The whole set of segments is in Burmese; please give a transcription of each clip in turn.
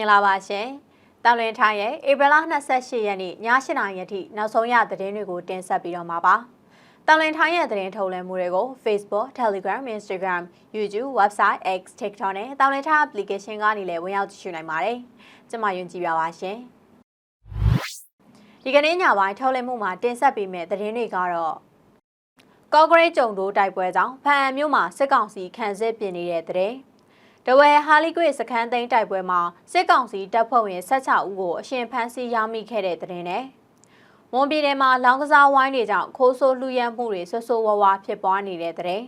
င်္ဂလာပါရှင်။တောင်လင်ထိုင်းရဲ့ဧပြီလ28ရက်နေ့ည8:00နာရီအထိနောက်ဆုံးရသတင်းတွေကိုတင်ဆက်ပြီးတော့မှာပါ။တောင်လင်ထိုင်းရဲ့သတင်းထုတ်လွှင့်မှုတွေကို Facebook, Telegram, Instagram, YouTube, Website, X, TikTok နဲ့တောင်လင်ထိုင်း application ကနေလည်းဝင်ရောက်ကြည့်ရှုနိုင်ပါတယ်။ကျွန်မယွန်ကြည်ပါပါရှင်။ဒီကနေ့ညပိုင်းထုတ်လွှင့်မှုမှာတင်ဆက်ပေးမယ့်သတင်းတွေကတော့ကော့ဂရိတ်ကြုံတို့တိုက်ပွဲကြောင့်ဖန်အံမြို့မှာစစ်ကောင်စီခံစစ်ပြင်နေတဲ့တဲ့ တဝဲဟာလီကွေစခန်းသိမ်းတိုက်ပွဲမှာစစ်ကောင်စီတပ်ဖွဲ့ဝင်16ဦးကိုအရှင်ဖမ်းဆီးရမိခဲ့တဲ့တဲ့နဲ့မွန်ပြည်နယ်မှာလောင်ကစားဝိုင်းတွေကြောင့်ခိုးဆိုးလူရဲမှုတွေဆွဆိုးဝါးဝါဖြစ်ပွားနေတဲ့တဲ့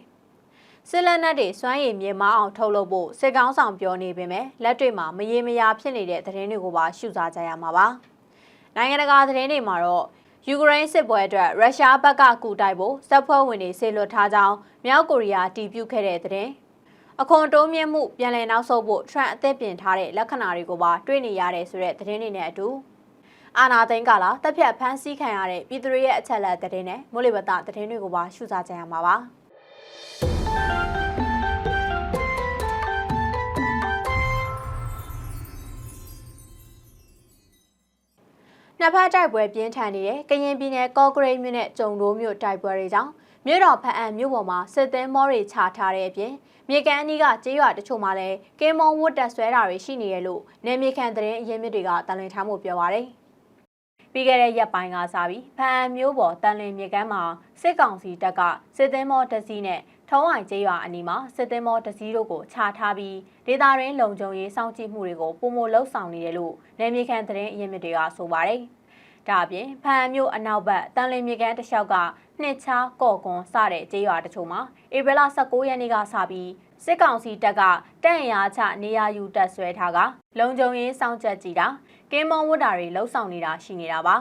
စစ်လက်နက်တွေစွမ်းရည်မြေမအောင်ထုတ်လုပ်ဖို့စစ်ကောင်းဆောင်ပြောနေပေမဲ့လက်တွေမှာမရေမရာဖြစ်နေတဲ့သတင်းတွေကိုပါရှုစားကြရမှာပါနိုင်ငံတကာသတင်းတွေမှာတော့ယူကရိန်းစစ်ပွဲအတွက်ရုရှားဘက်ကကူတိုက်ဖို့တပ်ဖွဲ့ဝင်တွေဆေလွတ်ထားကြောင်းမြောက်ကိုရီးယားတီးပြုတ်ခဲ့တဲ့တဲ့။ အခွန်တိုးမြင့်မှုပြန်လည်နောက်ဆုတ်ဖို့ထရန့်အသက်ပြင်ထားတဲ့လက္ခဏာတွေကိုပါတွေ့နေရတယ်ဆိုတဲ့သတင်းတွေနဲ့အတူအာနာသိန်းကလာတက်ဖြတ်ဖမ်းဆီးခံရတဲ့ပြည်သူတွေရဲ့အချက်အလက်သတင်းနဲ့မိုးလေဝသသတင်းတွေကိုပါရှုစားကြရမှာပါ။နှစ်ဖက်တိုက်ပွဲပြင်းထန်နေတဲ့ကရင်ပြည်နယ်ကော့ဂရိတ်မြို့နဲ့ကျုံတိုးမြို့တိုက်ပွဲတွေကြောင့်မြို့တော်ဖအံမြို့ပေါ်မှာစစ်သင်းမောတွေချထားတဲ့အပြင် မြေကမ်းအနီးကကျေးရွာတချို့မှာလည်းကင်းမုံဝတ်တက်ဆွဲတာတွေရှိနေရလို့နေမြေခံသတင်းအရင်းမြစ်တွေကတန်လင်ထားမှုပြောပါရယ်ပြီးခဲ့တဲ့ရက်ပိုင်းကစပြီးဖအံမျိုးပေါ်တန်လင်မြေကမ်းမှာစစ်ကောင်စီတပ်ကစစ်သင်းမောတစည်းနဲ့ထုံးအိုင်ကျေးရွာအနီးမှာစစ်သင်းမောတစည်းတို့ကိုခြာထားပြီးဒေသရင်းလုံခြုံရေးစောင့်ကြည့်မှုတွေကိုပုံမလှုပ်ဆောင်နေတယ်လို့နေမြေခံသတင်းအရင်းမြစ်တွေကဆိုပါတယ်။ ဒါအပြင်ဖန်မြို့အနောက်ဘက်တန်လင်းမြေကမ်းတစ်လျှောက်ကနှစ်ချားကော့ကွန်စတဲ့ကျေးရွာတချို့မှာဧပြီလ19ရက်နေ့ကစပြီးစစ်ကောင်စီတပ်ကတန့်ရာချနေရာယူတပ်ဆွဲထားကလုံခြုံရေးစောင့်ကြပ်ကြည့်တာကင်းမုံဝတ်တာတွေလှုပ်ဆောင်နေတာရှိနေတာပါ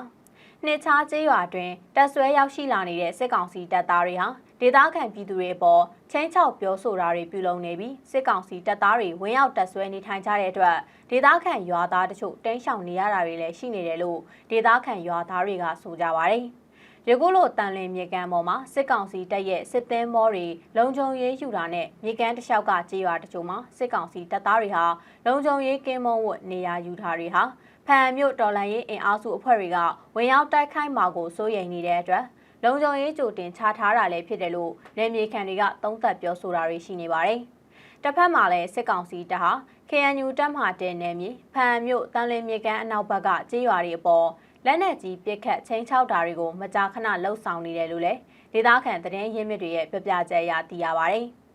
နှစ်ချားကျေးရွာတွင်တပ်ဆွဲရောက်ရှိလာနေတဲ့စစ်ကောင်စီတပ်သားတွေဟာ ဒေသခံပြည်သူတွေပေါ်ချင်းချောက်ပြောဆိုတာတွေပြုလုပ်နေပြီးစစ်ကောင်စီတပ်သားတွေဝင်ရောက်တပ်ဆွဲနေထိုင်ကြတဲ့အတွက်ဒေသခံရွာသားတချို့တိမ်းရှောင်နေရတာတွေလည်းရှိနေတယ်လို့ဒေသခံရွာသားတွေကဆိုကြပါတယ်။ယခုလိုတန်လင်းမြေကမ်းပေါ်မှာစစ်ကောင်စီတပ်ရဲ့စစ်သင်းမောတွေလုံခြုံရေးယူတာနဲ့မြေကမ်းတစ်လျှောက်ကကြေးရွာတချို့မှာစစ်ကောင်စီတပ်သားတွေဟာလုံခြုံရေးကင်းမုံဝတ်နေရာယူထားတွေဟာဖန်မြို့တော်လန်ရေးအင်အားစုအဖွဲ့တွေကဝင်ရောက်တိုက်ခိုက်မှာကိုစိုးရိမ်နေတဲ့အတွက် လုံခြုံရေးကြိုတင်ချထားတာလည်းဖြစ်တယ်လို့နေမြေခံတွေကသုံးသပ်ပြောဆိုတာတွေရှိနေပါတယ်။တစ်ဖက်မှာလည်းစစ်ကောင်စီတပ်ဟာ KNU တပ်မှတဲနယ်မြေဖန်မြို့တန်လင်းမြေကမ်းအနောက်ဘက်ကကြေးရွာတွေအပေါ်လက်နက်ကြီးပစ်ခတ်ချင်းချောက်တာတွေကိုမကြာခဏလှုပ်ဆောင်နေတယ်လို့လည်းဒေသခံသတင်းရင်းမြစ်တွေရဲ့ပြပြချက်အရသိရပါတယ်။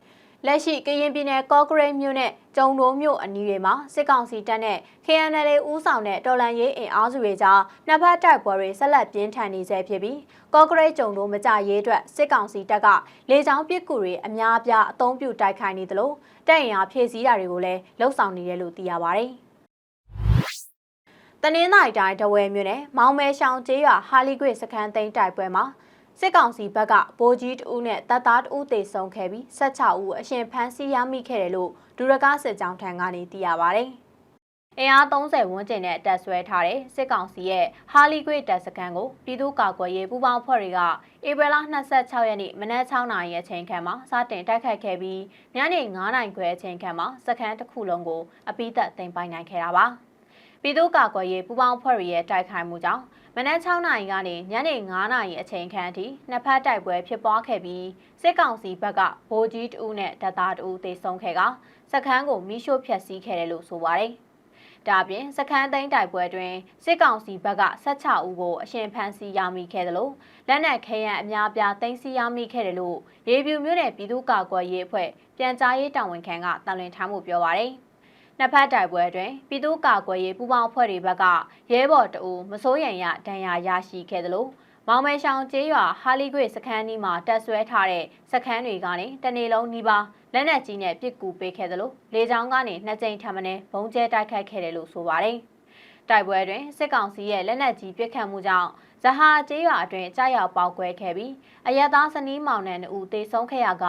လက်ရှိကရင်ပြည်နယ်ကော့ဂရိတ်မြို့နဲ့ကျုံတိုးမြို့အနီးတွေမှာစစ်ကောင်စီတပ်နဲ့ KNL ဦးဆောင်တဲ့တော်လန်ရေးအင်အားစုတွေကြားနှစ်ဖက်တိုက်ပွဲတွေဆက်လက်ပြင်းထန်နေဆဲဖြစ်ပြီးကော့ဂရိတ်ကျုံတိုးမကြရေးအတွက်စစ်ကောင်စီတပ်ကလေကြောင်းပစ်ကူတွေအများအပြားအုံပြုတိုက်ခိုက်နေသလိုတပ်အင်အားဖြည့်ဆည်းတာတွေကိုလည်းလှုပ်ဆောင်နေတယ်လို့သိရပါတယ်။တနင်္သာရီတိုင်းတဝဲမြို့နယ်မောင်မဲရှောင်းကျေးရွာဟာလီကွေစခန်းသိမ်းတိုက်ပွဲမှာ စစ်ကောင်စီဘက်ကဗိုလ်ကြီးတဦးနဲ့တပ်သားတဦးသေဆုံးခဲ့ပြီး16ဦးအရှင်ဖမ်းဆီးရမိခဲ့တယ်လို့ဒူရကားစစ်ကြောင်းထံကနေသိရပါဗျ။အင်အား30ဝန်းကျင်နဲ့တပ်ဆွဲထားတဲ့စစ်ကောင်စီရဲ့ဟာလီကွေတပ်စခန်းကိုပြည်သူ့ကာကွယ်ရေးပူးပေါင်းဖွဲ့တွေကဧပြီလ26ရက်နေ့မနက်6နာရီအချိန်ခန့်မှာစတင်တိုက်ခတ်ခဲ့ပြီးညနေ9နာရီခွဲအချိန်ခန့်မှာစခန်းတစ်ခုလုံးကိုအပိသက်သိမ်းပိုင်နိုင်ခဲ့တာပါ။ပြည်သူ့ကာကွယ်ရေးပူးပေါင်းဖွဲ့တွေရဲ့တိုက်ခိုက်မှုကြောင့် မနက်6နာရီကနေညနေ9နာရီအချိန်ခန့်အထိနှစ်ဖက်တိုက်ပွဲဖြစ်ပွားခဲ့ပြီးစစ်ကောင်စီဘက်ကဗိုလ်ကြီးတဦးနဲ့တပ်သားတဦးသေဆုံးခဲ့ကစခန်းကိုမိရှို့ဖျက်ဆီးခဲ့တယ်လို့ဆိုပါတယ်။ဒါပြင်စခန်းသိမ်းတိုက်ပွဲတွင်စစ်ကောင်စီဘက်က16ဦးကိုအရှင်ဖမ်းဆီးရမိခဲ့တယ်လို့လက်နက်ခဲယံအများပြားသိမ်းဆည်းရမိခဲ့တယ်လို့ရေပြူမြို့နယ်ပြည်သူ့ကာကွယ်ရေးအဖွဲ့ပြန်ကြားရေးတာဝန်ခံကတန်လွင်ထားမှုပြောပါတယ်။ နှစ်ဖက်တိုက်ပွဲတွင်ပြည်သူ့ကာကွယ်ရေးပူးပေါင်းအဖွဲ့တွေဘက်ကရဲဘော်တအူမစိုးရန်ရဒဏ်ရာရရှိခဲ့သလိုမောင်မဲရှောင်းကျေးရွာဟာလီကွေစခန်းနီးမှာတက်ဆွဲထားတဲ့စခန်းတွေကနေတနေလုံးနီးပါးလက်နက်ကြီးနဲ့ပစ်ကူပေးခဲ့သလိုလေကြောင်းကနေနှစ်ကြိမ်ထပ်မံဘုံကျဲတိုက်ခိုက်ခဲ့တယ်လို့ဆိုပါတယ်။တိုက်ပွဲတွင်စစ်ကောင်စီရဲ့လက်နက်ကြီးပစ်ခတ်မှုကြောင့်ဇဟာကျေးရွာအတွင်းကြားရောက်ပေါက်ကွဲခဲ့ပြီးအရသာစနီးမောင်နှံတို့တေဆုံးခဲ့ရက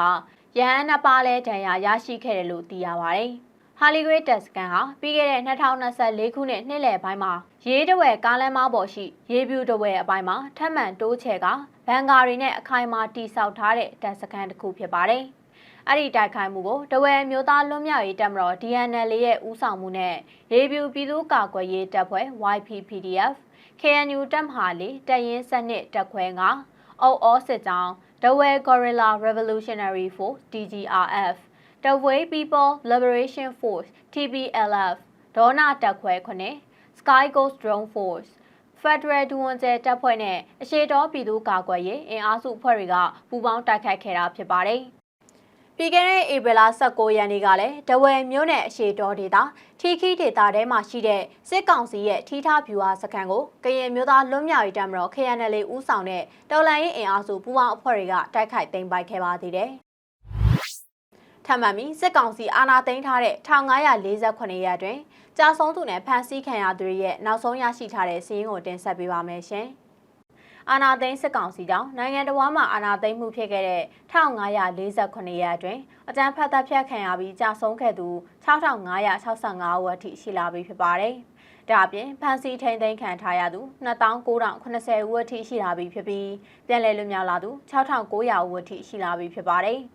ရဟန်းနှစ်ပါးလဲဒဏ်ရာရရှိခဲ့တယ်လို့သိရပါတယ်။ ဟာလီဂရိတ်တက်စကန်ဟာပြီးခဲ့တဲ့2024ခုနှစ်နှစ်လယ်ပိုင်းမှာရေးတဝဲကားလမ်းမပေါ်ရှိရေးပြူတဝဲအပိုင်းမှာထပ်မံတိုးချဲကဘန်ကာရီနဲ့အခိုင်အမာတိဆောက်ထားတဲ့တက်စကန်တစ်ခုဖြစ်ပါတယ်။အဲ့ဒီတိုက်ခိုက်မှုကိုတဝဲမျိုးသားလွတ်မြောက်ရေးတပ်မတော် DNL ရဲ့ဦးဆောင်မှုနဲ့ရေပြူပြည်သူ့ကာကွယ်ရေးတပ်ဖွဲ့ YPPDF KNU တပ်မဟာလေးတပ်ရင်းစနစ်တပ်ခွဲ9အော်အော်စစ်ကြောင်းတဝဲ Gorilla Revolutionary Force DGRF တဝဲ People Liberation Force TPLF ဒေါနာတပ်ခွဲ9 Sky Ghost Drone Force Federal ဒူဝန်ကျဲတပ်ဖွဲ့နဲ့အရှိတော်ပြည်သူ့ကာကွယ်ရေးအင်အားစုအဖွဲ့တွေကပူးပေါင်းတိုက်ခိုက်ခဲ့တာဖြစ်ပါတယ်။ပြီးခဲ့တဲ့ဧပြီလ19ရက်နေ့ကလည်းတဝယ်မြို့နယ်အရှိတော်ဒေသထီခီဒေသထဲမှာရှိတဲ့စစ်ကောင်စီရဲ့ထီထားဗျူဟာစခန်းကိုကရင်မျိုးသားလွတ်မြောက်ရေးတပ်မတော် KNL ဦးဆောင်တဲ့တော်လှန်ရေးအင်အားစုပူးပေါင်းအဖွဲ့တွေကတိုက်ခိုက်သိမ်းပိုက်ခဲ့ပါသေးတယ်။ ထပ်မံပြီးစစ်ကောင်စီအာဏာသိမ်းထားတဲ့1548ရက်တွင်ကြာဆုံးသူနဲ့ဖမ်းဆီးခံရသူတွေရဲ့နောက်ဆုံးရရှိထားတဲ့စီးရင်ကိုတင်ဆက်ပေးပါမယ်ရှင်။အာဏာသိမ်းစစ်ကောင်စီကြောင့်နိုင်ငံတော်မှာအာဏာသိမ်းမှုဖြစ်ခဲ့တဲ့1548ရက်အတွင်းအကြမ်းဖက်တပ်ဖြတ်ခံရပြီးကြာဆုံးခဲ့သူ6565ဦးအထိရှိလာပြီဖြစ်ပါတယ်။ဒါအပြင်ဖမ်းဆီးထိန်သိမ်းခံထားရသူ2980ဦးအထိရှိလာပြီဖြစ်ပြီးပြန်လည်လွတ်မြောက်လာသူ6900ဦးအထိရှိလာပြီဖြစ်ပါတယ်။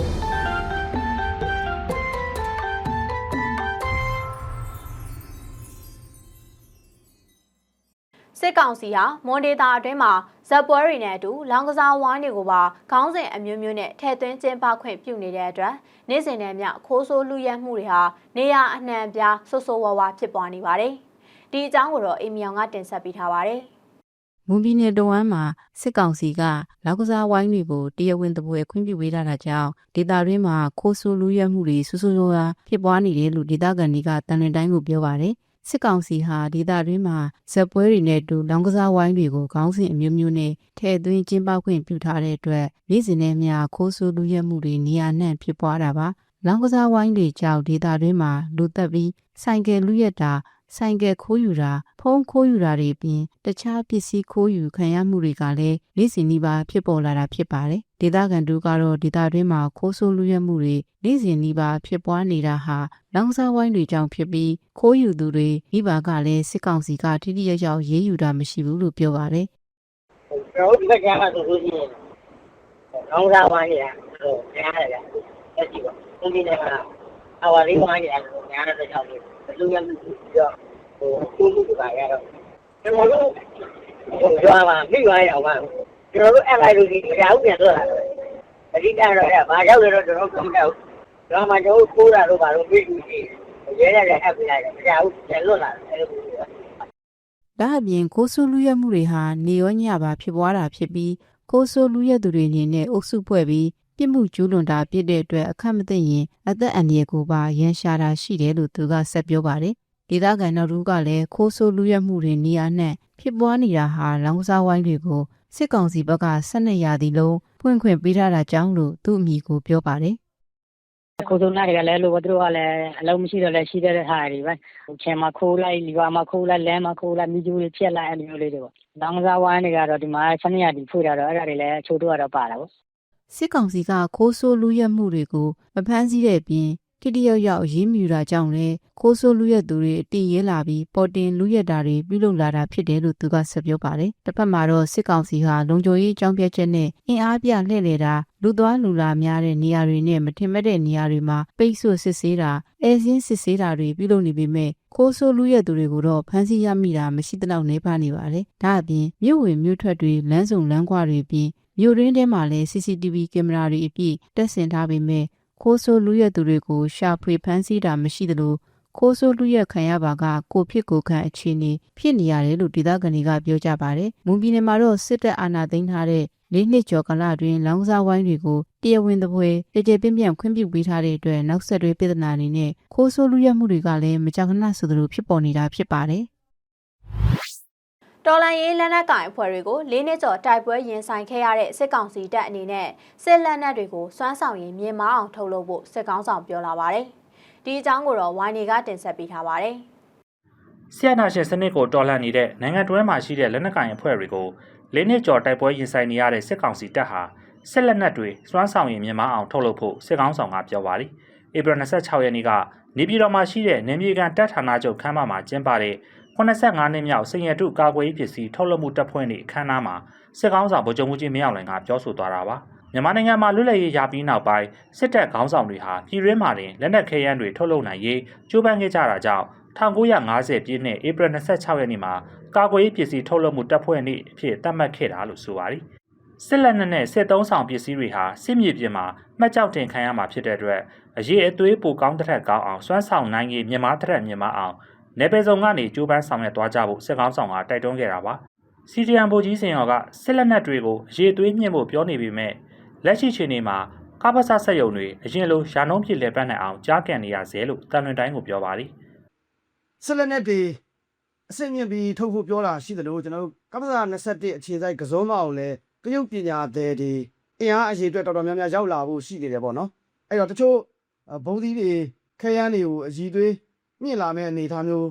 စစ်ကောင်စီဟာမွန်ဒေတာအတွင်းမှာဇက်ပွဲတွေနဲ့အတူလောင်ကစားဝိုင်းတွေကိုပါခေါင်းစဉ်အမျိုးမျိုးနဲ့ထည့်သွင်းကျင်းပခွင့်ပြုနေတဲ့အတွက်နေ့စဉ်နဲ့မျှခိုးဆိုးလူရက်မှုတွေဟာနေရအနှံပြားဆိုးဆိုးဝါးဝါဖြစ်ပွားနေပါတယ်။ဒီအကြောင်းကိုတော့အိမ်မြောင်ကတင်ဆက်ပေးထားပါတယ်။မွန်ပြည်နယ်တဝမ်းမှာစစ်ကောင်စီကလောက်ကစားဝိုင်းတွေကိုတရားဝင်တပွဲခွင့်ပြုပေးထားတာကြောင့်ဒေသတွင်းမှာခိုးဆိုးလူရဲမှုတွေဆူဆူရွာဖြစ်ပွားနေတယ်လို့ဒေသခံတွေကတန်လွင်တိုင်းကိုပြောပါတယ် စစ်ကောင်စီဟာဒေသတွင်းမှာဇက်ပွဲတွေနဲ့အတူလောင်ကစားဝိုင်းတွေကိုခေါင်းစဉ်အမျိုးမျိုးနဲ့ထည့်သွင်းကျင်းပခွင့်ပြုထားတဲ့အတွက်နေ့စဉ်နဲ့မျှခိုးဆိုးလူရဲမှုတွေနေရာနှံ့ဖြစ်ပွားတာပါလောင်ကစားဝိုင်းတွေကြောင့်ဒေသတွင်းမှာလူသက်ပြီးဆိုင်ကယ်လူရက်တာ ဆိုင်ကယ်ခိုးယူတာဖုန်းခိုးယူတာတွေအပြင်တခြားပစ္စည်းခိုးယူခံရမှုတွေကလည်းနေ့စဉ်နှီးပါဖြစ်ပေါ်လာတာဖြစ်ပါတယ်။ဒေသခံတို့ကတော့ဒေသတွင်းမှာခိုးဆိုးလူရဲမှုတွေနေ့စဉ်နှီးပါဖြစ်ပွားနေတာဟာလောင်စားဝိုင်းတွေကြောင့်ဖြစ်ပြီးခိုးယူသူတွေမိဘကလည်းစစ်ကောင်စီကထိထိရောက်ရောက်ရေးယူတာမရှိဘူးလို့ပြောပါတယ်ကျွန်တော်တို့ဒီဘက်ကကျတော့ဆိုလို့ရှိရင်လောင်းစားဝိုင်းနေတာဟိုများတယ်ဗျတက်ကြည့်ပါဒီနေ့လည်းအဝါလေးဝိုင်းနေတာဟိုများတဲ့ကြောင့်လေလူရမှု ပြီးတော့ဟိုကိုမှုကရတော့ကျွန်တော်တို့ဟိုရွာမှာမိရွာရောက်ပါကျွန်တော်တို့အဲ့လိုက်လို့ဒီကြောက်ပြန်တော့လာအဓိကတော့အဲ့ဘာကြောက်လဲတော့ကျွန်တော်တို့မကြောက်ရွာမှာကျွန်တော်ကိုးတာတော့ဘာလို့ပြီးပြီးရှိရဲရဲရဲအပ်ပြလိုက်တယ်မကြောက်ပြန်လွတ်လာတယ်အဲ့လို။ဒါအပြင်ခိုးဆိုးလူရဲမှုတွေဟာနေရောညပါဖြစ်ပွားတာဖြစ်ပြီးခိုးဆိုးလူရဲသူတွေအနေနဲ့အုပ်စုဖွဲ့ပြီးပြစ်မှုကျူးလွန်တာဖြစ်တဲ့အတွက်အခက်မသိရင်အသက်အန္တရာယ်ကိုပါရန်ရှာတာရှိတယ်လို့သူကဆက်ပြောပါတယ်။ ဒေသခံတော်သူကလည်းခိုးဆိုးလူရဲမှုတွေနေရာနဲ့ဖြစ်ပွားနေတာဟာလောင်ကစားဝိုင်းတွေကိုစစ်ကောင်စီဘက်က12ရာသီလုံးဖွင့်ခွင့်ပေးထားတာကြောင့်လို့သူ့အမိကိုပြောပါတယ်ကိုစုံနာတွေကလည်းလို့သူတို့ကလည်းအလုံးမရှိတော့လည်းရှိတဲ့ဟာတွေပဲချင်မှာခိုးလိုက်ဒီပါမှာခိုးလိုက်လမ်းမှာခိုးလိုက်မိကျူတွေဖြက်လိုက်အဲ့လိုမျိုးလေးတွေပေါ့လောင်ကစားဝိုင်းတွေကတော့ဒီမှာဆန်းရတီဖွေတာတော့အဲ့ဒါတွေလည်းအချို့တော့တော့ပါတာပေါ့စစ်ကောင်စီကခိုးဆိုးလူရက်မှုတွေကိုမဖမ်းဆီးတဲ့အပြင် တိတိယောက်ယောက်ရေးမြူတာကြောင့်လည်းခိုးဆိုးလူရက်သူတွေအတီးရဲလာပြီးပေါ်တင်လူရက်တာတွေပြုလုပ်လာတာဖြစ်တယ်လို့သူကဆက်ပြောပါတယ်။တစ်ဖက်မှာတော့စစ်ကောင်စီဟာလုံခြုံရေးအကြောင်းပြချက်နဲ့အင်အားပြလှည့်လည်တာလူသွားလူလာများတဲ့နေရာတွေနဲ့မထင်မဲ့တဲ့နေရာတွေမှာပိတ်ဆို့စစ်ဆေးတာအဲစင်းစစ်ဆေးတာတွေပြုလုပ်နေပေမဲ့ခိုးဆိုးလူရက်သူတွေကိုတော့ဖမ်းဆီးရမိတာမရှိသလောက်နေပါနေပါတယ်။ဒါအပြင်မြို့ဝင်မြို့ထွက်တွေလမ်းစုံလမ်းကွာတွေအပြင်မြို့ရင်းထဲမှာလည်း CCTV ကင်မရာတွေအပြည့်တက်ဆင်ထားပေမဲ့ ခိုးဆိုးလူရက်သူတွေကိုရှာဖွေဖမ်းဆီးတာမရှိသလိုခိုးဆိုးလူရက်ခံရပါကကိုဖြစ်ကိုခံအခြေအနေဖြစ်နေရတယ်လို့ဒေသခံတွေကပြောကြပါတယ်။မွန်ပြည်နယ်မှာတော့စစ်တပ်အာဏာသိမ်းထားတဲ့လေးနှစ်ကျော်ကာလအတွင်းလောင်ကစားဝိုင်းတွေကိုတရားဝင်သပွဲတကြပြင်းပြန့်ခွင့်ပြုပေးထားတဲ့အတွက်နောက်ဆက်တွဲပြည်ထနာတွေနဲ့ခိုးဆိုးလူရက်မှုတွေကလည်းမကြာခဏဆိုသလိုဖြစ်ပေါ်နေတာဖြစ်ပါတယ်။ တော်လန်ရေးလက်နက်ကင်အဖွဲ့တွေကိုလေးနှစ်ကျော်တိုက်ပွဲရင်ဆိုင်ခဲ့ရတဲ့စစ်ကောင်စီတပ်အနေနဲ့စစ်လက်နက်တွေကိုစွမ်းဆောင်ရည်မြင်မအောင်ထုတ်လုပ်ဖို့စစ်ကောင်းဆောင်ပြောလာပါတယ်။ဒီအကြောင်းကိုတော့ဝိုင်းနေကတင်ဆက်ပေးထားပါတယ်။ဆီယနာရှင်စနစ်ကိုတော်လှန်နေတဲ့နိုင်ငံတွဲမှာရှိတဲ့လက်နက်ကိုင်အဖွဲ့တွေကိုလေးနှစ်ကျော်တိုက်ပွဲရင်ဆိုင်နေရတဲ့စစ်ကောင်စီတပ်ဟာစစ်လက်နက်တွေစွမ်းဆောင်ရည်မြန်မာအောင်ထုတ်လုပ်ဖို့စစ်ကောင်းဆောင်ကပြောပါသည်ဧပြီ26ရက်နေ့ကနေပြည်တော်မှာရှိတဲ့နေမြေကန်တပ်ဌာနချုပ်ခန်းမမှာကျင်းပတဲ့ 85နှစ်မြောက်စင်ရတုကာကွယ်ရေးပစ္စည်းထုတ်လုပ်မှုတပ်ဖွဲ့နေ့အခမ်းအနားမှာစစ်ကောင်းဆောင်ဗိုလ်ချုပ်မှုကြီးမင်းအောင်လှိုင်ကပြောဆိုသွားတာပါမြန်မာနိုင်ငံမှာလွတ်လပ်ရေးရပြီးနောက်ပိုင်းစစ်တပ်ခေါင်းဆောင်တွေဟာပြည်တွင်းမှာတင်လက်နက်ခဲယမ်းတွေထုတ်လုပ်နိုင်ရေးကြိုးပမ်းခဲ့ကြတာကြောင့်1950ပြည့်နှစ်ဧပြီ26ရက်နေ့မှာကာကွယ်ရေးပစ္စည်းထုတ်လုပ်မှုတပ်ဖွဲ့နေ့အဖြစ်သတ်မှတ်ခဲ့တာလို့ဆိုပါတယ်စစ်လက်နက်နဲ့စစ်သုံးဆောင်ပစ္စည်းတွေဟာစစ်မြေပြင်မှာမှတ်ကြောက်တင်ခံရမှာဖြစ်တဲ့အတွက်အရေးအသွေးပိုကောင်းတစ်ထက်ကောင်းအောင်စွမ်းဆောင်နိုင်ရေးမြန်မာတစ်ထက်မြန်မာအောင် နေပယ်စုံကနေကြိုးပမ်းဆောင်ရွက်သွားကြဖို့စစ်ကောင်းဆောင်ကတိုက်တွန်းခဲ့တာပါစီတီအမ်ဘိုကြီးစင်ရော်ကစစ်လက်နက်တွေကိုအရေးအသွေးမြင့်ဖို့ပြောနေပေမဲ့လက်ရှိချိန်မှာကပ္ပစဆက်ယုံတွေအရင်လိုရာနှုံးပြည့်လဲပတ်နိုင်အောင်ကြားကန်နေရစေလို့တန်လွင်တိုင်းကိုပြောပါတယ်ဆက်လက်နဲ့တွေအစစ်မြင့်ပြီးထုတ်ဖို့ပြောတာရှိတယ်လို့ကျွန်တော်တို့ကပ္ပစာ21အခြေစိုက်ကစုံမအောင်လဲတရုတ်ပညာသည်တွေအင်အားအရေးအတွက်တော်တော်များများရောက်လာဖို့ရှိနေတယ်ပေါ့နော်အဲ့တော့တချို့ဘုံသီးတွေခဲယမ်းတွေကိုအည်သွေး မြင့်လာမဲ့အနေအထားမျိုး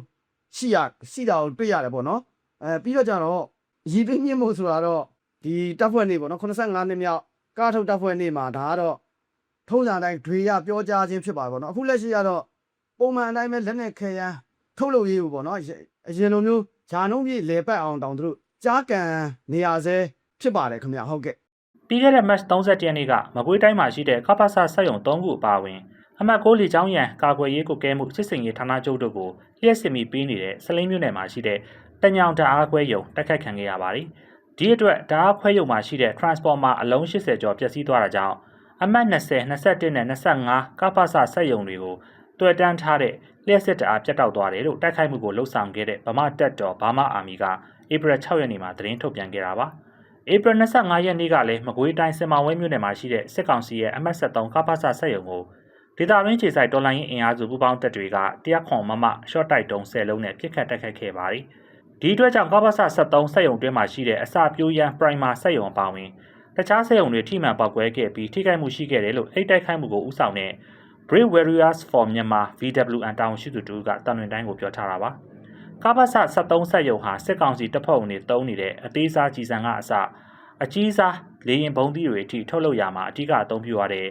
ရှိရရှိတာကိုတွေ့ရတယ်ပေါ့နော်အဲပြီးတော့ကြတော့အည်သွေးမြင့်ဖို့ဆိုတာတော့ဒီတပ်ဖွဲ့နေပေါ့နော်85နှစ်မြောက်ကားထုတ်တပ်ဖွဲ့နေမှာဒါကတော့ထုံးစံတိုင်းတွေရပြောကြားခြင်းဖြစ်ပါပေါ့နော်အခုလက်ရှိကတော့ပုံမှန်အတိုင်းပဲလက်နဲ့ခဲယမ်းထုတ်လုပ်ရေးကိုပေါ့နော်အရင်လိုမျိုးဂျာနှုံးပြည့်လေပတ်အောင်တောင်သူတို့ကြားကန်နေရဆဲဖြစ်ပါတယ်ခင်ဗျဟုတ်ကဲ့ပြီးခဲ့တဲ့ match 30ရက်နေ့ကမကွေးတိုင်းမှာရှိတဲ့ကပ္ပစဆက်ယုံ3ခုအပါအဝင် အမှတ်6လီချောင်းရန်ကာကွယ်ရေးကိုကဲမှုစစ်စင်ရေးဌာနချုပ်တို့ကိုလျှက်စစ်မီပေးနေတဲ့စလိမ့်မြို့နယ်မှာရှိတဲ့တညောင်တအားခွဲယုံတိုက်ခိုက်ခံခဲ့ရပါတယ်။ဒီအတွက်တအားခွဲယုံမှာရှိတဲ့ transformer အလုံး80ကျော်ပျက်စီးသွားတာကြောင့်အမှတ်20 21နဲ့25ကပ္ပစဆက်ယုံတွေကိုတွေ့တန်းထားတဲ့လျှက်စစ်တအားပြတ်တောက်သွားတယ်လို့တိုက်ခိုက်မှုကိုလှုံ့ဆော်ခဲ့တဲ့ဗမာတပ်တော်ဗမာအာမီကဧပြီ6ရက်နေ့မှာသတင်းထုတ်ပြန်ခဲ့တာပါ။ဧပြီ25ရက်နေ့ကလည်းမကွေးတိုင်းစင်မောင်ဝဲမြို့နယ်မှာရှိတဲ့စစ်ကောင်စီရဲ့အမှတ်73ကပ္ပစဆက်ယုံကို ဒေတာရင်းခြေဆိုင်တော်လိုင်းရင်အင်အားစုပူးပေါင်းတပ်တွေကတရားခွန်မမရှော့တိုက်တုံး10လုံးနဲ့ပြစ်ခတ်တိုက်ခိုက်ခဲ့ပါတယ်။ဒီအတွက်ကြောင့်ကပ္ပစ73ဆက်ယုံတွင်းမှာရှိတဲ့အစာပြိုးရန်ပရိုင်မာဆက်ယုံအပါအဝင်တခြားဆက်ယုံတွေထိမှန်ပေါက်ကွဲခဲ့ပြီးထိခိုက်မှုရှိခဲ့တယ်လို့အိတ်တိုက်ခိုက်မှုကိုဥဆောင်တဲ့ Brave Warriors for Myanmar VWN တောင်ရှိသူတို့ကတန်လွင်တိုင်းကိုပြောထားတာပါ။ကပ္ပစ73ဆက်ယုံဟာစစ်ကောင်စီတပ်ဖွဲ့ဝင်တွေတုံးနေတဲ့အသေးစားကြီးစံကအစအကြီးစားလေရင်ဘုံသီးတွေအထိထုတ်လုပ်ရမှာအဓိကအသုံးပြုရတဲ့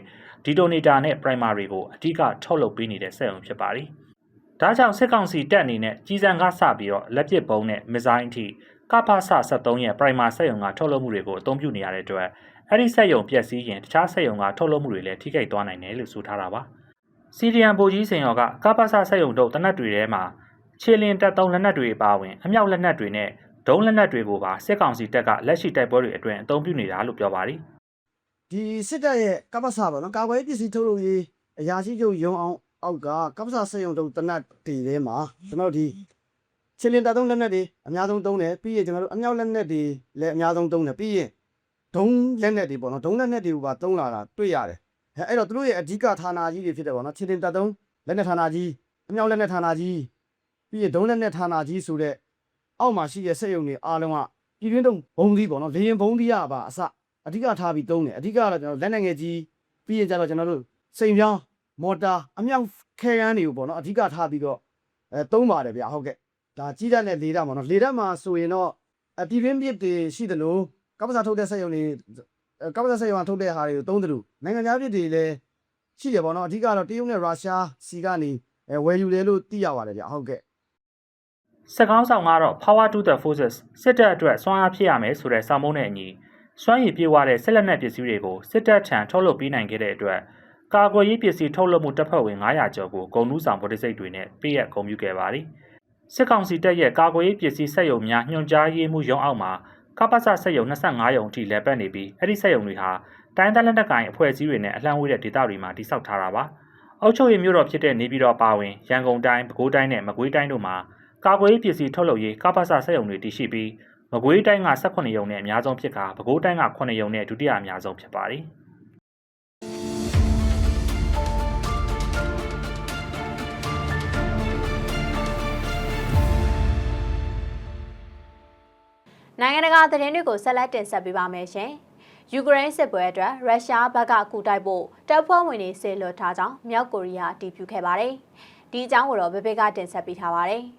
ဒီတိုနီတာနဲ့ primary ကိုအဓိကထုတ်လုပ်ပေးနေတဲ့စက်ရုံဖြစ်ပါတယ်။ဒါကြောင့်စစ်ကောင်စီတပ်အနေနဲ့ကြီးစံကစပြီးတော့လက်ပစ်ဘုံနဲ့မစ်ဇိုင်းအထိကပ္ပစ73ရဲ့ primer စက်ရုံကထုတ်လုပ်မှုတွေကိုအသုံးပြုနေရတဲ့အတွက်အဲ့ဒီစက်ရုံပျက်စီးရင်တခြားစက်ရုံကထုတ်လုပ်မှုတွေလည်းထိခိုက်သွားနိုင်တယ်လို့ဆိုထားတာပါ။စီဒီယန်ဗိုလ်ကြီးစင်ရောကကပ္ပစစက်ရုံတို့တနက်တွေထဲမှာခြေလင်တက်သုံးလက်နက်တွေအပါအဝင်အမြောက်လက်နက်တွေနဲ့ဒုံးလက်နက်တွေကိုပါစစ်ကောင်စီတပ်ကလက်ရှိတိုက်ပွဲတွေအတွင်းအသုံးပြုနေတာလို့ပြောပါတယ် ဒီစစ်တပ်ရဲ့ကပ္ပစာပေါ့နော်ကာကွယ်ရေးပစ္စည်းထုတ်လုပ်ရေးအရာရှိချုပ်ရုံအောင်အောက်ကကပ္ပစာစက်ရုံတို့တနတ်တီထဲမှာကျွန်တော်တို့ဒီချီလင်တာသုံးလက်နက်တွေအများဆုံးသုံးတယ်ပြီးရင်ကျွန်တော်တို့အမြောက်လက်နက်တွေလည်းအများဆုံးသုံးတယ်ပြီးရင်ဒုံးလက်နက်တွေပေါ့နော်ဒုံးလက်နက်တွေကိုပါသုံးလာတာတွေ့ရတယ်အဲအဲ့တော့သူတို့ရဲ့အဓိကဌာနကြီးတွေဖြစ်တယ်ပေါ့နော်ချီလင်တာသုံးလက်နက်ဌာနကြီးအမြောက်လက်နက်ဌာနကြီးပြီးရင်ဒုံးလက်နက်ဌာနကြီးဆိုတဲ့အောက်မှာရှိတဲ့စက်ရုံတွေအားလုံးကပြည်တွင်းတုံးဘုံသီးပေါ့နော်လေရင်ဘုံသီးရပါအစ အဓိကထားပြီးသုံးတယ်အဓိကကတော့ကျွန်တော်လက်နက်ငယ်ကြီးပြီးရင်ကျတော့ကျွန်တော်တို့စိန်ပြောင်းမော်တာအမြောက်ခဲရန်တွေကိုပေါ့နော်အဓိကထားပြီးတော့အဲသုံးပါတယ်ဗျဟုတ်ကဲ့ဒါကြီးတက်နဲ့လေတက်ပေါ့နော်လေတက်မှာဆိုရင်တော့အပြည်ပြင်းပြစ်တွေရှိတယ်လို့ကပ္ပစာထုတ်တဲ့စက်ရုံတွေကပ္ပစာစက်ရုံကထုတ်တဲ့ဟာတွေကိုသုံးတယ်လို့နိုင်ငံခြားပြည်တွေလည်းရှိတယ်ပေါ့နော်အဓိကတော့တရုတ်နဲ့ရုရှားစီကနေအဲဝယ်ယူတယ်လို့သိရပါတယ်ဗျဟုတ်ကဲ့စစ်ကောင်းဆောင်ကတော့ Power to the Forces စစ်တပ်အတွက်စွမ်းအားဖြစ်ရမယ်ဆိုတဲ့စာမုံးနဲ့အညီ စွမ်းရည်ပြေဝတဲ့ဆက်လက်နက်ပစ္စည်းတွေကိုစစ်တပ်ထံထုတ်လုပ်ပေးနိုင်ခဲ့တဲ့အတွက်ကာကွယ်ရေးပစ္စည်းထုတ်လုပ်မှုတပ်ဖွဲ့ဝင်900ကျော်ကိုဂုံနူးဆောင်ဗိုလ်တစိတ်တွေနဲ့ပေးရဂုံပြုခဲ့ပါတယ်။စစ်ကောင်စီတပ်ရဲ့ကာကွယ်ရေးပစ္စည်းစက်ရုံများညွှန်ကြားရေးမှုရုံးအောက်မှာကပ္ပစစက်ရုံ25ရုံအထိလဲပတ်နေပြီးအဲ့ဒီစက်ရုံတွေဟာတိုင်းသားလက်နက်ကိုင်အဖွဲ့အစည်းတွေနဲ့အလှမ်းဝေးတဲ့ဒေသတွေမှာတိစောက်ထားတာပါ။အောက်ချုပ်ရေးမြို့တော်ဖြစ်တဲ့နေပြည်တော်ပါဝင်ရန်ကုန်တိုင်းပဲခူးတိုင်းနဲ့မကွေးတိုင်းတို့မှာကာကွယ်ရေးပစ္စည်းထုတ်လုပ်ရေးကပ္ပစစက်ရုံတွေတည်ရှိပြီး မကွေးတိုင်းက18ရုံနဲ့အများဆုံးဖြစ်ကပဲခူးတိုင်းက9ရုံနဲ့ဒုတိယအများဆုံးဖြစ်ပါတယ်။နိုင်ငံတကာသတင်းတွေကိုဆက်လက်တင်ဆက်ပေးပါမယ်ရှင်။ယူကရိန်းစစ်ပွဲအတွက်ရုရှားဘက်ကကူတိုက်ဖို့တပ်ဖွဲ့ဝင်တွေဆေလွတ်ထားကြောင်းမြောက်ကိုရီးယားအတည်ပြုခဲ့ပါတယ်။ဒီအကြောင်းကိုတော့ဘေဘေကတင်ဆက်ပေးထားပါတယ်။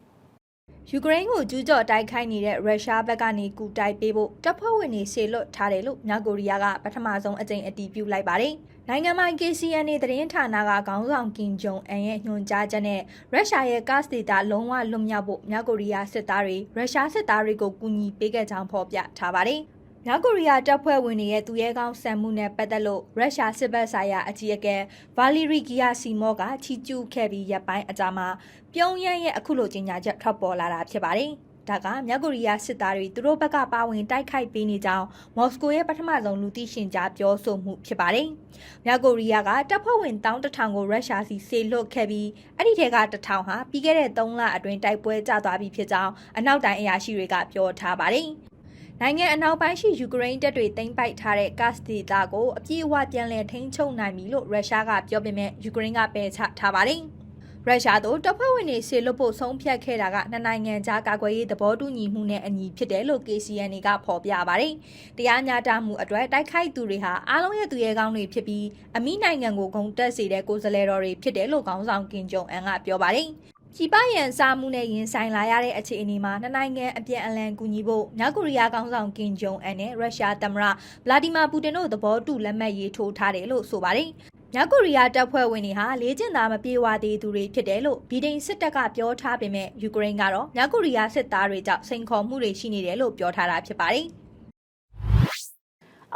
ယူကရိန်းကိုကျူးကျော်တိုက်ခိုက်နေတဲ့ရုရှားဘက်ကနေကူတိုက်ပေးဖို့တပ်ဖွဲ့ဝင်တွေဆေလွတ်ထားတယ်လို့မြောက်ကိုရီးယားကပထမဆုံးအကြိမ်အတည်ပြုလိုက်ပါတယ်။နိုင်ငံပိုင် KCNA သတင်းဌာနကခေါင်းဆောင်ကင်ဂျုံအန်ရဲ့ညွှန်ကြားချက်နဲ့ရုရှားရဲ့ကာ့စဒေတာလုံးဝလွတ်မြောက်ဖို့မြောက်ကိုရီးယားစစ်သားတွေရုရှားစစ်သားတွေကိုကူညီပေးခဲ့ကြောင်းဖော်ပြထားပါတယ်။ မြောက်ကိုရီးယားတပ်ဖွဲ့ဝင်တွေရဲ့သူရဲကောင်းဆန်မှုနဲ့ပတ်သက်လို့ရုရှားစစ်ဘက်ဆိုင်ရာအကြီးအကဲဗာလီရီဂီယာစီမော့ကချီကျူးခဲ့ပြီးရပ်ပိုင်းအကြာမှာပြုံးရန်ရဲ့အခုလိုကြေညာချက်ထွက်ပေါ်လာတာဖြစ်ပါတယ်။ဒါကမြောက်ကိုရီးယားစစ်သားတွေသူတို့ဘက်ကပါဝင်တိုက်ခိုက်ပေးနေကြောင်းမော်စကိုရဲ့ပထမဆုံးလူသိရှင်ကြားပြောဆိုမှုဖြစ်ပါတယ်။မြောက်ကိုရီးယားကတပ်ဖွဲ့ဝင်တောင်းတထောင်ကိုရုရှားစီဆေလွတ်ခဲ့ပြီးအဲ့ဒီထဲကတထောင်ဟာပြီးခဲ့တဲ့3လအတွင်းတိုက်ပွဲကျသွားပြီဖြစ်ကြောင်းအနောက်တိုင်းအရာရှိတွေကပြောထားပါတယ်။ နိုင်ငံအနောက်ပိုင်းရှိယူကရိန်းတပ်တွေသိမ်းပိုက်ထားတဲ့ဂတ်စ်ဒေတာကိုအပြည့်အဝပြန်လည်ထိန်းချုပ်နိုင်ပြီလို့ရုရှားကပြောပေမဲ့ယူကရိန်းကပယ်ချထားပါတယ်။ရုရှားတို့တပ်ဖွဲ့ဝင်တွေဆေလွတ်ဖို့ဆုံးဖြတ်ခဲ့တာကနှစ်နိုင်ငံကြားကာကွယ်ရေးသဘောတူညီမှုနဲ့အညီဖြစ်တယ်လို့ KCN ကဖော်ပြပါတယ်။တရားမျှတမှုအတွက်တိုက်ခိုက်သူတွေဟာအားလုံးရဲ့သူရဲကောင်းတွေဖြစ်ပြီးအမိနိုင်ငံကိုဂုံတက်စေတဲ့ကိုယ်စားလှယ်တော်တွေဖြစ်တယ်လို့ခေါင်းဆောင်ကင်ဂျုံအန်ကပြောပါတယ်။ ပြည်ပရန်စားမှုနဲ့ရင်ဆိုင်လာရတဲ့အခြေအနေမှာနှစ်နိုင်ငံအပြန်အလှန်ကူညီဖို့မြောက်ကိုရီးယားခေါင်းဆောင်ကင်ဂျုံအန်နဲ့ရုရှားသမ္မတဗလာဒီမာပူတင်တို့သဘောတူလက်မှတ်ရေးထိုးထားတယ်လို့ဆိုပါတယ်။မြောက်ကိုရီးယားတပ်ဖွဲ့ဝင်တွေဟာလေးကျင်သားမပြေဝသေးသူတွေဖြစ်တယ်လို့ဗီဒိန်စစ်တပ်ကပြောထားပေမဲ့ယူကရိန်းကတော့မြောက်ကိုရီးယားစစ်သားတွေကြောင့်စိန်ခေါ်မှုတွေရှိနေတယ်လို့ပြောထားတာဖြစ်ပါတယ်။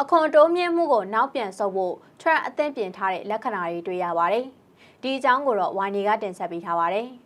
အခွန်တိုးမြင့်မှုကိုနောက်ပြန်ဆုပ်ဖို့ Trump အသင့်ပြင်ထားတဲ့လက္ခဏာတွေတွေ့ရပါတယ်။ဒီအကြောင်းကိုတော့ YNE ကတင်ဆက်ပေးထားပါတယ်။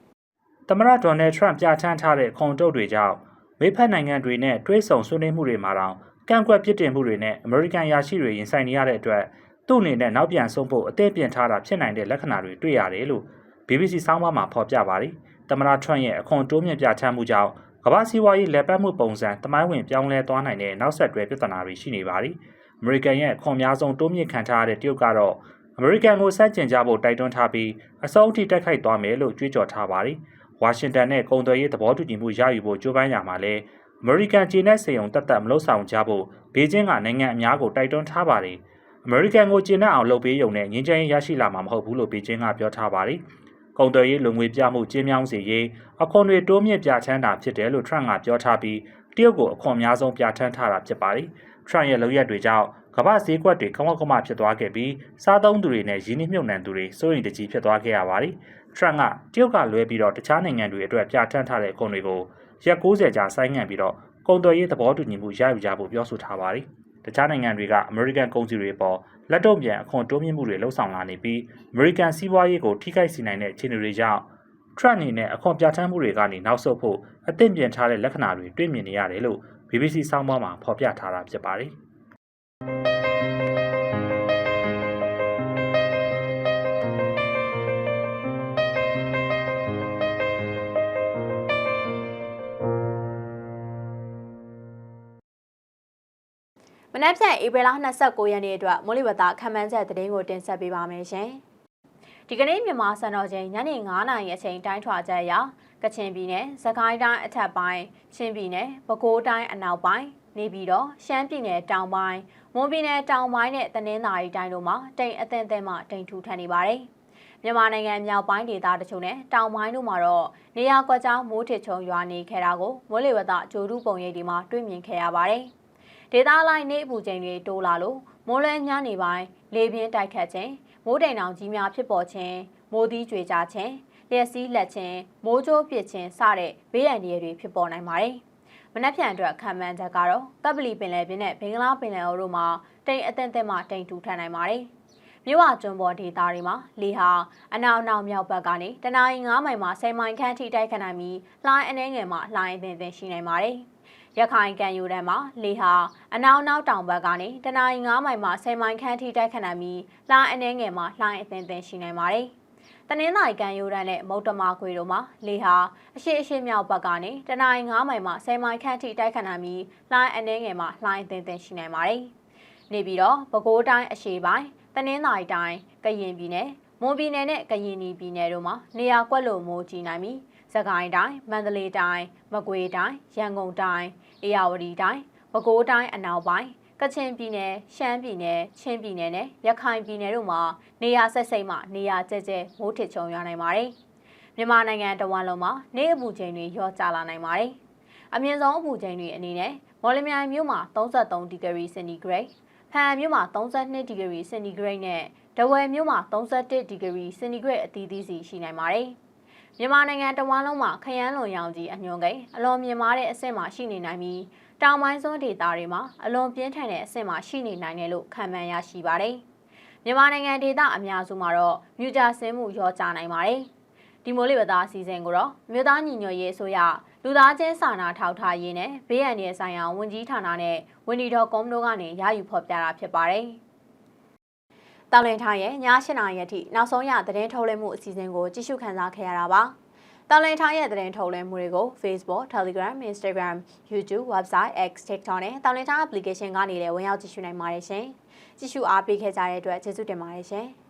သမ္မတဒေါ်နယ်ထရန့်ပြဋ္ဌာန်းထားတဲ့ခွန်တုတ်တွေကြောင့်မိဖက်နိုင်ငံတွေနဲ့တွဲဆုံဆွေးနွေးမှုတွေမှာတောင်ကန့်ကွက်ပြစ်တင်မှုတွေနဲ့အမေရိကန်ယာရှိတွေရင်ဆိုင်နေရတဲ့အတွက်သူ့အနေနဲ့နောက်ပြန်ဆုံးဖို့အသင့်ပြင်ထားတာဖြစ်နိုင်တဲ့လက္ခဏာတွေတွေ့ရတယ်လို့ BBC ဆောင်းပါးမှာဖော်ပြပါတယ်။သမ္မတထရန့်ရဲ့အခွန်တိုးမြင့်ပြဋ္ဌာန်းမှုကြောင့်ကမ္ဘာစီးပွားရေးလက်ပတ်မှုပုံစံတမိုင်းဝင်ပြောင်းလဲသွားနိုင်တဲ့နောက်ဆက်တွဲပြဿနာတွေရှိနေပါတယ်။အမေရိကန်ရဲ့အခွန်များဆုံးတိုးမြင့်ခံထားရတဲ့တရုတ်ကတော့အမေရိကန်ကိုစန့်ကျင်ကြဖို့တိုက်တွန်းထားပြီးအဆုံးအထိတိုက်ခိုက်သွားမယ်လို့ကြွေးကြော်ထားပါတယ်။ ဝါရှင်တန်နဲ့ကုန်သွယ်ရေးသဘောတူညီမှုရယူဖို့ကြိုးပမ်းရမှာလဲအမေရိကန်ကျေနပ်စေုံတက်တက်မလုပ်ဆောင်ကြဖို့ဘေကျင်းကနိုင်ငံအများကိုတိုက်တွန်းထားပါတယ်။အမေရိကန်ကိုကျေနပ်အောင်လုပ်ပေးရုံနဲ့ငြင်းချမ်းရေးရရှိလာမှာမဟုတ်ဘူးလို့ဘေကျင်းကပြောထားပါတယ်။ကုန်သွယ်ရေးလူငွေပြမှုကျင်းမြောင်းစေရေးအခွန်တွေတိုးမြင့်ပြဋ္ဌာန်းတာဖြစ်တယ်လို့ထရန့်ကပြောထားပြီးတရုတ်ကိုအခွန်များဆုံးပြဋ္ဌာန်းထားတာဖြစ်ပါတယ်။ထရန့်ရဲ့လုပ်ရက်တွေကြောင့်ကမ္ဘာဈေးကွက်တွေကမောက်ကမဖြစ်သွားခဲ့ပြီးစားသုံးသူတွေနဲ့ရင်းနှီးမြှုပ်နှံသူတွေစိုးရိမ်တကြီးဖြစ်သွားခဲ့ရပါတယ်။ Trump ကတရုတ်ကလွဲပြီးတော့တခြားနိုင်ငံတွေအတွက်ပြဋ္ဌာန်းထားတဲ့အခွန်တွေကိုရက်60ကြာဆိုင်းငံ့ပြီးတော့ကုန်သွယ်ရေးသဘောတူညီမှုရယူကြဖို့ပြောဆိုထားပါတယ်။တခြားနိုင်ငံတွေကအမေရိကန်ကုန်စည်တွေပေါ်လက်တော့ပြန်အခွန်တိုးမြင့်မှုတွေလှုံ့ဆော်လာနေပြီးအမေရိကန်စီးပွားရေးကိုထိခိုက်စေနိုင်တဲ့အခြေအနေတွေကြောင့် Trump အနေနဲ့အခွန်ပြဋ္ဌာန်းမှုတွေကနေနောက်ဆုတ်ဖို့အသင့်ပြင်ထားတဲ့လက္ခဏာတွေတွေ့မြင်နေရတယ်လို့ BBC ဆောင်းပါးမှာဖော်ပြထားတာဖြစ်ပါတယ်။ နက်ဖြန်ဧပြီလ29ရက်နေ့အတွက်မိုးလေဝသခန့်မှန်းချက်သတင်းကိုတင်ဆက်ပေးပါမယ်ရှင်။ဒီကနေ့မြန်မာစံတော်ချိန်ညနေ9:00နာရီအချိန်တိုင်းထွာချက်အရကချင်ပြည်နယ်၊စကိုင်းတိုင်းအထက်ပိုင်း၊ချင်းပြည်နယ်၊ပဲခူးတိုင်းအနောက်ပိုင်းနေပြီးတော့ရှမ်းပြည်နယ်တောင်ပိုင်း၊မွန်ပြည်နယ်တောင်ပိုင်းနဲ့တနင်္သာရီတိုင်းတို့မှာတိမ်အသင့်အသင့်မှတိမ်ထူထန်နေပါတယ်။မြန်မာနိုင်ငံမြောက်ပိုင်းဒေသတချို့နဲ့တောင်ပိုင်းတို့မှာတော့နေရာကွက်ကြားမိုးထစ်ချုံရွာနေခဲ့တာကိုမိုးလေဝသကြိုးတူပုံရိပ်ဒီမှာတွေ့မြင်ခဲ့ရပါတယ်။ ဒေသလိုက်နေအပူချိန်တွေတိုးလာလို့မိုးလဲညနေပိုင်းလေပြင်းတိုက်ခတ်ခြင်းမိုးတိမ်တောင်ကြီးများဖြစ်ပေါ်ခြင်းမိုးသီးကြွေကြခြင်းလျက်စီးလက်ခြင်းမိုးကြိုးပစ်ခြင်းစတဲ့ဘေးရန်တွေဖြစ်ပေါ်နိုင်ပါတယ်။မနက်ဖြန်အတွက်ခံမှန်းချက်ကတော့တပ်ပလီပင်လယ်ပြင်နဲ့ဘင်္ဂလားပင်လယ်အော်တို့မှာတိမ်အသင့်သင့်မှတိမ်ထူထန်နိုင်ပါတယ်။မြဝကျွန်းပေါ်ဒေသတွေမှာလေဟာအနောက်နောက်မြောက်ဘက်ကနေတနအီ9မိုင်မှ10မိုင်ခန့်ထိတိုက်ခတ်နိုင်ပြီးလှိုင်းအနှဲငယ်မှလှိုင်းအသင့်သင့်ရှိနိုင်ပါတယ်။ ရခိုင်ကံယူတန်းမှာလေဟာအနောက်နောက်တောင်ဘက်ကနေတနအီ9မိုင်မှ10မိုင်ခန့်ထိတိုက်ခတ်နိုင်ပြီးလှိုင်းအနှဲငယ်မှလှိုင်းအသင်သင်ရှိနိုင်ပါတယ်။တနင်္သာရီကံယူတန်းနဲ့မုတ်တမခွေတို့မှာလေဟာအရှိအရှိမြောက်ဘက်ကနေတနအီ9မိုင်မှ10မိုင်ခန့်ထိတိုက်ခတ်နိုင်ပြီးလှိုင်းအနှဲငယ်မှလှိုင်းအသင်သင်ရှိနိုင်ပါတယ်။နေပြီးတော့ပဲခူးတိုင်းအရှေ့ပိုင်းတနင်္သာရီတိုင်းကရင်ပြည်နယ်မွန်ပြည်နယ်နဲ့ကရင်ပြည်နယ်တို့မှာနေရာကွက်လို့မိုးကြီးနိုင်ပြီးစကိုင်းတိုင်းမန္တလေးတိုင်းမကွေးတိုင်းရန်ကုန်တိုင်း အေရဝတီတိုင်းပဲခူးတိုင်းအနောက်ပိုင်းကချင်ပြည်နယ်ရှမ်းပြည်နယ်ချင်းပြည်နယ်နဲ့ရခိုင်ပြည်နယ်တို့မှာနေရာဆက်စိမ့်မှနေရာကျဲကျဲမိုးထစ်ချုံရနိုင်ပါတယ်။မမြန်မာနိုင်ငံတဝန်းလုံးမှာနေ့အပူချိန်တွေရောကျလာနိုင်ပါတယ်။အမြင့်ဆုံးအပူချိန်တွေအနေနဲ့မော်လမြိုင်မြို့မှာ33ဒီဂရီစင်တီဂရိတ်၊ဖန်မြို့မှာ32ဒီဂရီစင်တီဂရိတ်နဲ့ဒဝယ်မြို့မှာ31ဒီဂရီစင်တီဂရိတ်အသီးသီးစီရှိနိုင်ပါတယ်။ မြန်မာနိုင်ငံတဝန်းလုံးမှာခရမ်းလွန်ရောင်ကြီးအညွန်ကိန်းအလွန်မြင့်မားတဲ့အဆင့်မှာရှိနေနိုင်ပြီးတောင်ပိုင်းစွန်းဒေသတွေမှာအလွန်ပြင်းထန်တဲ့အဆင့်မှာရှိနေနိုင်တယ်လို့ခန့်မှန်းရရှိပါတယ်။မြန်မာနိုင်ငံဒေသအများစုမှာတော့မြူတာဆင်းမှုရောကြနိုင်ပါတယ်။ဒီမိုးလေဝသအစီအစဉ်ကိုတော့မြို့သားညီညွတ်ရေးအစိုးရလူသားချင်းစာနာထောက်ထားရေးနဲ့ဘေးအန္တရာယ်ဆိုင်ရာဝန်ကြီးဌာနနဲ့ဝန်ဒီတော်ကွန်တို့ကနေရယူဖော်ပြတာဖြစ်ပါတယ်။ တောင်လင်ထားရဲ့ည၈နာရီအထိနောက်ဆုံးရသတင်းထုတ်လွှင့်မှုအစီအစဉ်ကိုကြည့်ရှုခန်းစားခဲ့ရတာပါ။တောင်လင်ထားရဲ့သတင်းထုတ်လွှင့်မှုတွေကို Facebook, Telegram, Instagram, YouTube, Website, X, TikTok နဲ့တောင်လင်ထား application ကနေလည်းဝင်ရောက်ကြည့်ရှုနိုင်ပါတယ်ရှင်။ကြည့်ရှုအားပေးခဲ့ကြတဲ့အတွက်ကျေးဇူးတင်ပါတယ်ရှင်။